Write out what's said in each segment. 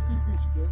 çok ilginçti.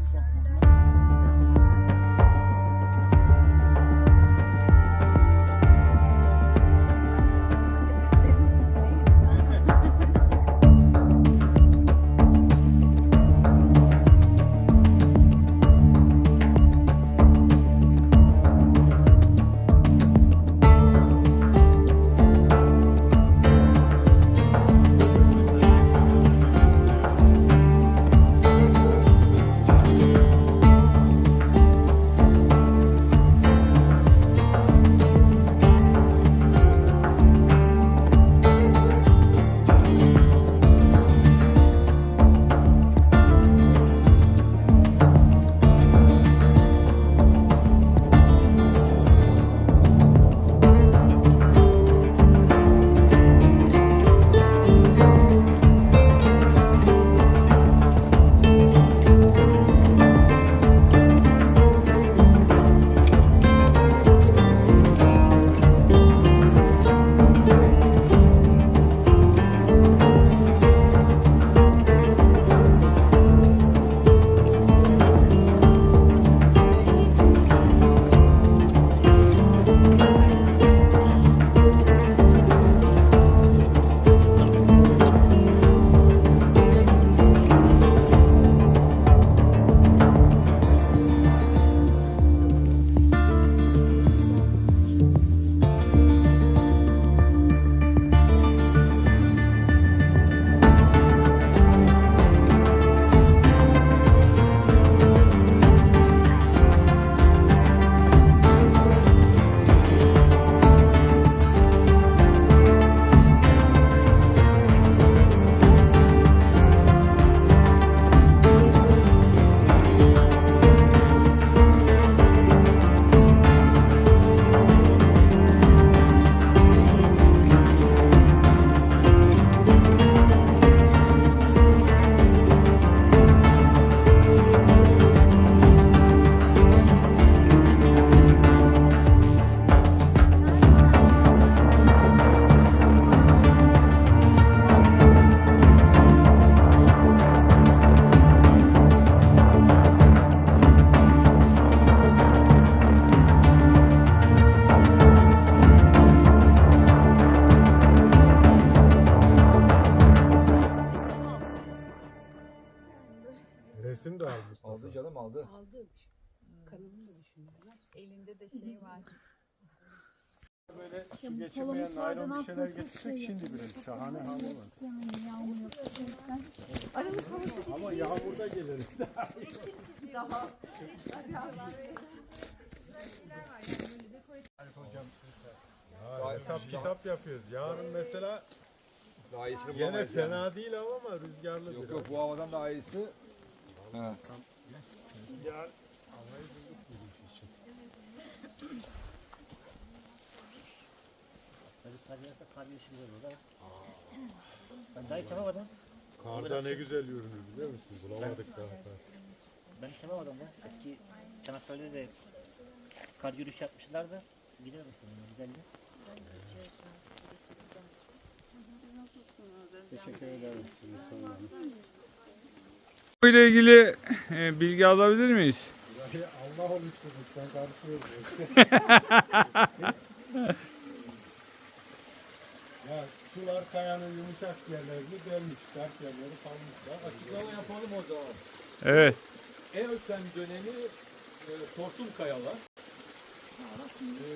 Aldı. Aldı. Kanalını da düşünüyorum. Elinde de şey var. Böyle geçirmeyen polemiklerden naylon bir şeyler getirsek şey şimdi bile şahane hava var. Yani yağmur yok. gerçekten. Ama yağmurda gelir. Ya, hesap kitap yapıyoruz. Yarın mesela Daha iyisini yine bulamayız yani. fena değil hava ama rüzgarlı Yok biraz. yok bu havadan daha iyisi. Ha. Rüzgar havayı bulduk bu iş için. Tabii kar yağsa kar yaşıyor burada. Ben daha hiç yapamadım. Karda ne güzel görünür biliyor musun? Bulamadık daha. Ben hiç yapamadım ya. Eski Çanakkale'de de kar yürüyüş yapmışlardı. İşte. yani, Güzeldi. Teşekkür ederim. Sizi sormalı. İle ilgili e, bilgi alabilir miyiz? Allah oluşturmuş ben karışmıyorum. ya sular kayanın yumuşak yerlerini delmiş, sert yerleri kalmışlar. Açıklama yapalım o zaman. Evet. Eosen dönemi e, tortum kayalar. E,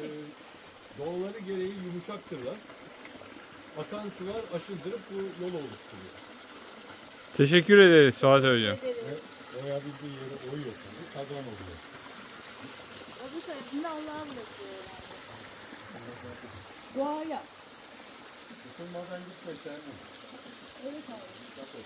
doğaları gereği yumuşaktırlar. Akan sular aşındırıp bu yol oluşturuyor. Teşekkür ederiz Suat Hocam. Oyabildiği yeri oyuyor şimdi, kazan oluyor. Öbür tarafında Allah'a bırakıyor herhalde. Doğaya. Isınmadan gitme sen. Evet abi.